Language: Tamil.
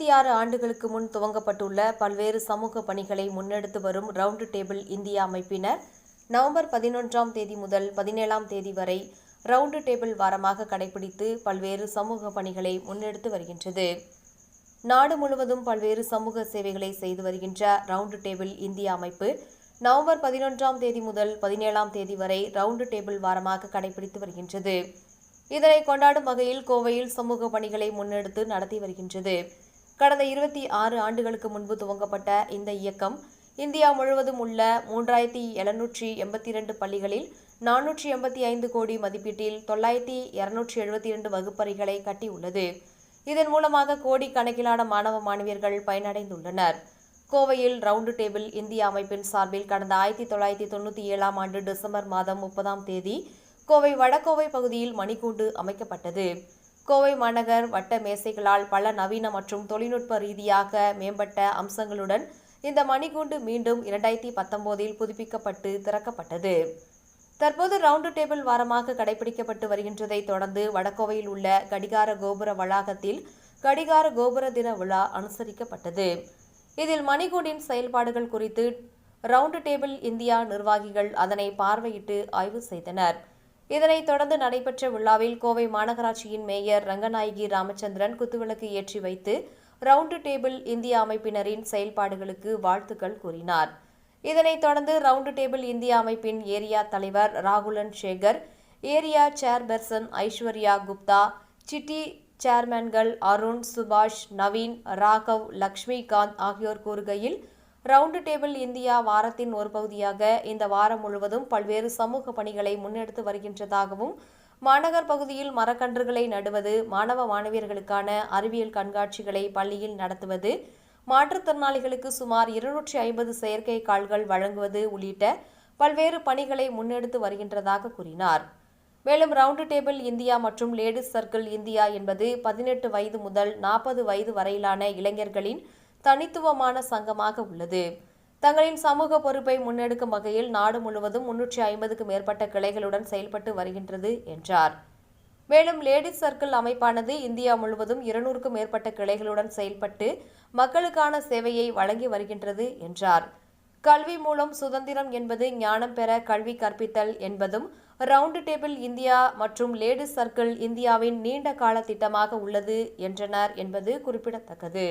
இருபத்தி ஆறு ஆண்டுகளுக்கு முன் துவங்கப்பட்டுள்ள பல்வேறு சமூக பணிகளை முன்னெடுத்து வரும் ரவுண்டு டேபிள் இந்தியா அமைப்பினர் நவம்பர் பதினொன்றாம் தேதி முதல் பதினேழாம் தேதி வரை ரவுண்டு டேபிள் வாரமாக கடைபிடித்து பல்வேறு சமூக பணிகளை முன்னெடுத்து வருகின்றது. நாடு முழுவதும் பல்வேறு சமூக சேவைகளை செய்து வருகின்ற ரவுண்டு டேபிள் இந்தியா அமைப்பு நவம்பர் பதினொன்றாம் தேதி முதல் பதினேழாம் தேதி வரை ரவுண்டு டேபிள் வாரமாக கடைபிடித்து வருகின்றது. இதனை கொண்டாடும் வகையில் கோவையில் சமூக பணிகளை முன்னெடுத்து நடத்தி வருகின்றது. கடந்த இருபத்தி ஆறு ஆண்டுகளுக்கு முன்பு துவங்கப்பட்ட இந்த இயக்கம் இந்தியா முழுவதும் உள்ள மூன்றாயிரத்தி எழுநூற்றி எண்பத்தி இரண்டு பள்ளிகளில் நானூற்றி எண்பத்தி ஐந்து கோடி மதிப்பீட்டில் தொள்ளாயிரத்தி இருநூற்றி எழுபத்தி இரண்டு வகுப்பறைகளை கட்டியுள்ளது. இதன் மூலமாக கோடிக்கணக்கிலான மாணவ மாணவியர்கள் பயனடைந்துள்ளனர். கோவையில் ரவுண்டு டேபிள் இந்திய அமைப்பின் சார்பில் கடந்த ஆயிரத்தி தொள்ளாயிரத்தி தொண்ணூற்றி ஏழாம் ஆண்டு டிசம்பர் மாதம் முப்பதாம் தேதி கோவை வடகோவை பகுதியில் மணிக்கூண்டு அமைக்கப்பட்டது. கோவை மாநகர் வட்ட மேசைகளால் பல நவீன மற்றும் தொழில்நுட்ப ரீதியாக மேம்பட்ட அம்சங்களுடன் இந்த மணிக்கூண்டு மீண்டும் இரண்டாயிரத்தி பத்தொன்பதில் புதுப்பிக்கப்பட்டு திறக்கப்பட்டது. தற்போது ரவுண்டு டேபிள் வாரமாக கடைபிடிக்கப்பட்டு வருகின்றதை தொடர்ந்து வடகோவையில் உள்ள கடிகார கோபுர வளாகத்தில் கடிகார கோபுர தின விழா அனுசரிக்கப்பட்டது. இதில் மணிகூண்டின் செயல்பாடுகள் குறித்து ரவுண்டு டேபிள் இந்தியா நிர்வாகிகள் அதனை பார்வையிட்டு ஆய்வு செய்தனர். இதனைத் தொடர்ந்து நடைபெற்ற விழாவில் கோவை மாநகராட்சியின் மேயர் ரங்கநாயகி ராமச்சந்திரன் குத்துவிளக்கு ஏற்றி வைத்து ரவுண்டு டேபிள் இந்திய அமைப்பினரின் செயல்பாடுகளுக்கு வாழ்த்துக்கள் கூறினார். இதனைத் தொடர்ந்து ரவுண்டு டேபிள் இந்திய அமைப்பின் ஏரியா தலைவர் Rahulan Sekar area chairperson Aishwarya Gupta city சேர்மேன்கள் Arun சுபாஷ் நவீன் ராகவ் லக்ஷ்மிகாந்த் ஆகியோர் கூறுகையில் ரவுண்டு டேபிள் இந்தியா வாரத்தின் ஒரு பகுதியாக இந்த வாரம் முழுவதும் பல்வேறு சமூக பணிகளை முன்னெடுத்து வருகின்றதாகவும் மாநகர் பகுதியில் மரக்கன்றுகளை நடுவது மாணவ மாணவியர்களுக்கான அறிவியல் கண்காட்சிகளை பள்ளியில் நடத்துவது மாற்றுத்திறனாளிகளுக்கு சுமார் இருநூற்றி ஐம்பது செயற்கை கால்கள் வழங்குவது உள்ளிட்ட பல்வேறு பணிகளை முன்னெடுத்து வருகின்றதாக கூறினார். மேலும் ரவுண்டு டேபிள் இந்தியா மற்றும் லேடிஸ் சர்க்கிள் இந்தியா என்பது பதினெட்டு வயது முதல் நாற்பது வயது வரையிலான இளைஞர்களின் தனித்துவமான சங்கமாக உள்ளது. தங்களின் சமூக பொறுப்பை முன்னெடுக்கும் வகையில் நாடு முழுவதும் முன்னூற்றி ஐம்பதுக்கும் மேற்பட்ட கிளைகளுடன் செயல்பட்டு வருகின்றது என்றார். மேலும் லேடிஸ் சர்க்கிள் அமைப்பானது இந்தியா முழுவதும் இருநூறுக்கும் மேற்பட்ட கிளைகளுடன் செயல்பட்டு மக்களுக்கான சேவையை வழங்கி வருகின்றது என்றார். கல்வி மூலம் சுதந்திரம் என்பது ஞானம் பெற கல்வி கற்பித்தல் என்பதும் ரவுண்டு டேபிள் இந்தியா மற்றும் லேடிஸ் சர்க்கிள் இந்தியாவின் நீண்ட கால திட்டமாக உள்ளது என்றனர் என்பது குறிப்பிடத்தக்கது.